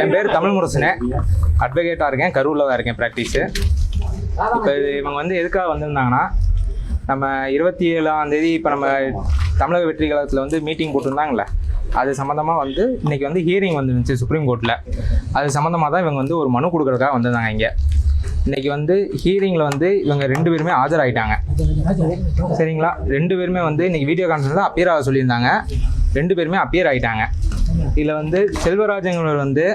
என் பேர் தமிழ் முரசனே. அட்வொகேட்டாக இருக்கேன். கரூரில் தான் இருக்கேன் ப்ராக்டிஸு இப்போ இவங்க வந்து எதுக்காக வந்திருந்தாங்கன்னா நம்ம இருபத்தி ஏழாம் தேதி இப்போ நம்ம தமிழக வெற்றி கழகத்தில் வந்து மீட்டிங் போட்டிருந்தாங்களே அது சம்மந்தமாக வந்து இன்னைக்கு வந்து ஹியரிங் வந்துருந்துச்சு சுப்ரீம் கோர்ட்டில் அது சம்மந்தமாக தான் இவங்க வந்து ஒரு மனு கொடுக்குறதுக்காக வந்திருந்தாங்க இங்கே. இன்றைக்கி வந்து ஹியரிங்கில் வந்து இவங்க ரெண்டு பேருமே ஆஜராயிட்டாங்க. சரிங்களா? ரெண்டு பேருமே வந்து இன்றைக்கி வீடியோ கான்ஃபரன்ஸில் அப்பியர் ஆக சொல்லியிருந்தாங்க. ரெண்டு பேருமே அப்பியர் ஆகிட்டாங்க இதில் வந்து செல்வராஜங்கிறவர் வந்து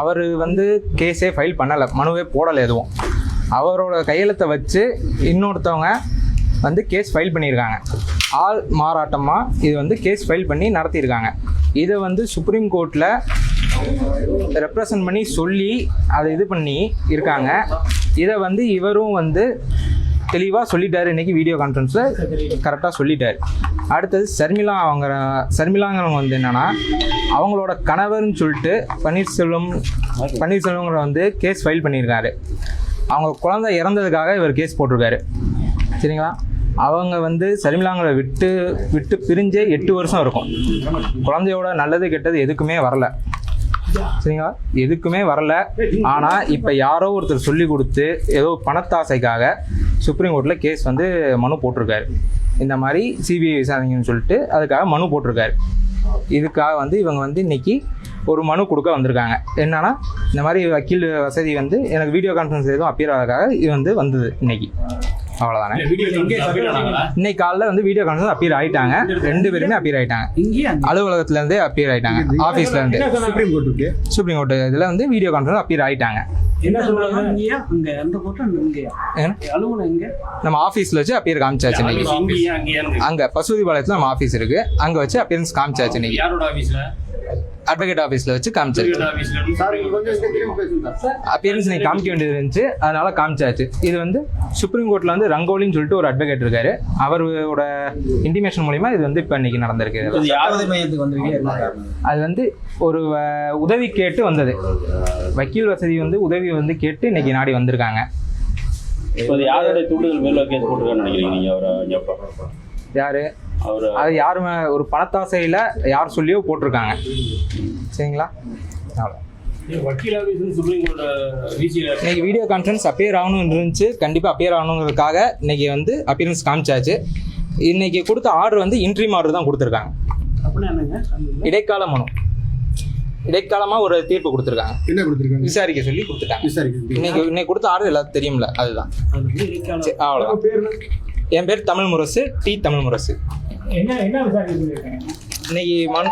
அவர் வந்து கேஸே ஃபைல் பண்ணலை. மனுவே போடலை எதுவும். அவரோட கையெழுத்தை வச்சு இன்னொருத்தவங்க வந்து கேஸ் ஃபைல் பண்ணியிருக்காங்க. ஆள் மாறாட்டமாக இது வந்து கேஸ் ஃபைல் பண்ணி நடத்தியிருக்காங்க. இதை வந்து சுப்ரீம் கோர்ட்டில் ரெப்ரசன்ட் பண்ணி சொல்லி அதை இது பண்ணி இருக்காங்க. இதை வந்து இவரும் வந்து தெளிவாக சொல்லிட்டாரு இன்னைக்கு வீடியோ கான்ஃபரன்ஸில் கரெக்டாக சொல்லிட்டாரு. அடுத்தது சர்மிளா அவங்க சர்மிளாங்கிறவங்க வந்து என்னன்னா அவங்களோட கணவர்னு சொல்லிட்டு பன்னீர்செல்வம் பன்னீர்செல்வங்கிற வந்து கேஸ் ஃபைல் பண்ணியிருக்காரு. அவங்க குழந்தை இறந்ததுக்காக இவர் கேஸ் போட்டிருக்காரு. சரிங்களா? அவங்க வந்து சரிமிலாங்களை விட்டு விட்டு பிரிஞ்சே எட்டு வருஷம் இருக்கும். குழந்தையோட நல்லது கெட்டது எதுக்குமே வரல. சரிங்களா? எதுக்குமே வரல. ஆனால் இப்போ யாரோ ஒருத்தர் சொல்லி கொடுத்து ஏதோ பணத்தாசைக்காக சுப்ரீம் கோர்ட்டில் கேஸ் வந்து மனு போட்டிருக்காரு. இந்த மாதிரி சிபிஐ விசாரணைன்னு சொல்லிட்டு அதுக்காக மனு போட்டிருக்காரு. இதுக்காக வந்து இவங்க வந்து இன்னைக்கு ஒரு மனு கொடுக்க வந்திருக்காங்க. என்னன்னா இந்த மாதிரி வக்கீல் வசதி வந்து எனக்கு வீடியோ கான்ஃபரன்ஸ் எதுவும் அப்பியர் ஆகிறதுக்காக இது வந்து வந்தது இன்னைக்கு. அவ்வளோதானே இன்னைக்கு காலைல வந்து வீடியோ கான்ஃபரன்ஸ் அப்பியர் ஆயிட்டாங்க. ரெண்டு பேருமே அப்பியர் ஆயிட்டாங்க. இங்கேயே அங்க. அலுவலகத்துல இருந்தே. அப்பியர் ஆயிட்டாங்க ஆஃபீஸ்ல இருந்து சுப்ரீம் கோர்ட்டுக்கு சுப்ரீம் கோர்ட் இதில் வந்து வீடியோ கான்ஃபரன்ஸ் அப்பியர் ஆயிட்டாங்க. என்ன சொல்றாங்க? இங்கேயா அங்க அந்த கோர்ட்டு இங்கேயா? ஏன்னா, அலுவலகம் எங்க? நம்ம ஆஃபீஸில் வச்சு அப்பியர் காமிச்சாச்சு இன்னைக்கு. அங்கே பசுதிபாளையத்தில் நம்ம ஆஃபீஸ் இருக்கு. அங்கே வச்சு அப்பியரன்ஸ் காமிச்சாச்சு இன்னைக்கு. யாரோட அட்வொகேட் ஆஃபீஸில் வச்சு காமிச்சாச்சு. அப்பியரன்ஸ் இன்னைக்கு காமிக்க வேண்டியது இருந்துச்சு. அதனால காமிச்சாச்சு. இது வந்து சுப்ரீம் கோர்ட்டில் வந்து ரங்கோலின்னு சொல்லிட்டு ஒரு அட்வொகேட் இருக்காரு. அவரோட இன்டிமேஷன் மூலிமா இது வந்து இப்போ இன்னைக்கு நடந்திருக்கு. அது வந்து ஒரு உதவி கேட்டு வந்தது. வக்கீல் வசதி வந்து உதவி வந்து கேட்டு இன்னைக்கு நாடி வந்திருக்காங்க. இப்போ யாரோட தூண்டுதல் மேல கேஸ் போட்டுருக்கான்னு நினைக்கிறீங்க நீங்க அவரை யாரு? அவர் அது யாருமே ஒரு பணத்தாசையில் யார் சொல்லியோ போட்டிருக்காங்க. சரிங்களா? அவ்வளோ இன்னைக்கு வீடியோ கான்ஃபரன்ஸ் அப்பியர் ஆகணும்னு இருந்துச்சு. கண்டிப்பாக அப்பியர் ஆகணுங்கிறதுக்காக இன்னைக்கு வந்து அப்பியரன்ஸ் காமிச்சாச்சு. இன்னைக்கு கொடுத்த ஆர்டர் வந்து இன்ட்ரீம் ஆர்டர் தான் கொடுத்துருக்காங்க. இடைக்கால மனு. இடைக்காலமாக ஒரு தீர்ப்பு கொடுத்துருக்காங்க. என்ன கொடுத்துருக்காங்க? விசாரிக்க சொல்லி கொடுத்துட்டாங்க. இன்னைக்கு இன்னைக்கு கொடுத்த ஆர்டர் எல்லாத்துக்கும் தெரியும்ல அதுதான். அது என் பேர் தமிழ் முரசு டி தமிழ் முரசு. என்ன என்ன விசாரிக்க சொல்லியிருக்காங்க? இன்னைக்கு மனு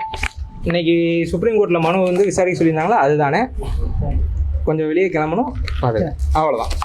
இன்னைக்கு சுப்ரீம் கோர்ட்டில் மனு வந்து விசாரிக்க சொல்லியிருந்தாங்களா? அதுதானே. கொஞ்சம் வெளியே கிளம்பணும். அது அவ்வளோதான்